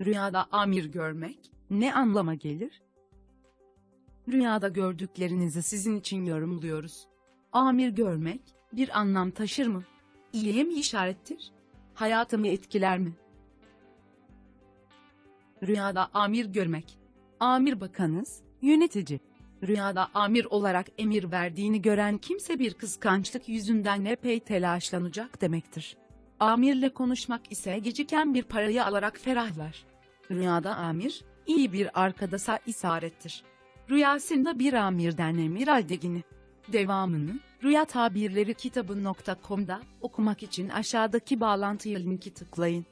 Rüyada amir görmek ne anlama gelir? Rüyada gördüklerinizi sizin için yorumluyoruz. Amir görmek bir anlam taşır mı? İyiye mi işarettir? Hayatımı etkiler mi? Rüyada amir görmek. Amir bakanız, yönetici. Rüyada amir olarak emir verdiğini gören kimse bir kıskançlık yüzünden epey telaşlanacak demektir. Amirle konuşmak ise geciken bir parayı alarak ferahlar. Rüyada amir, iyi bir arkadaşa isarettir. Rüyasında bir amirden emir aldığını. Devamını, Rüya Tabirleri kitabı.com'da okumak için aşağıdaki bağlantıya linki tıklayın.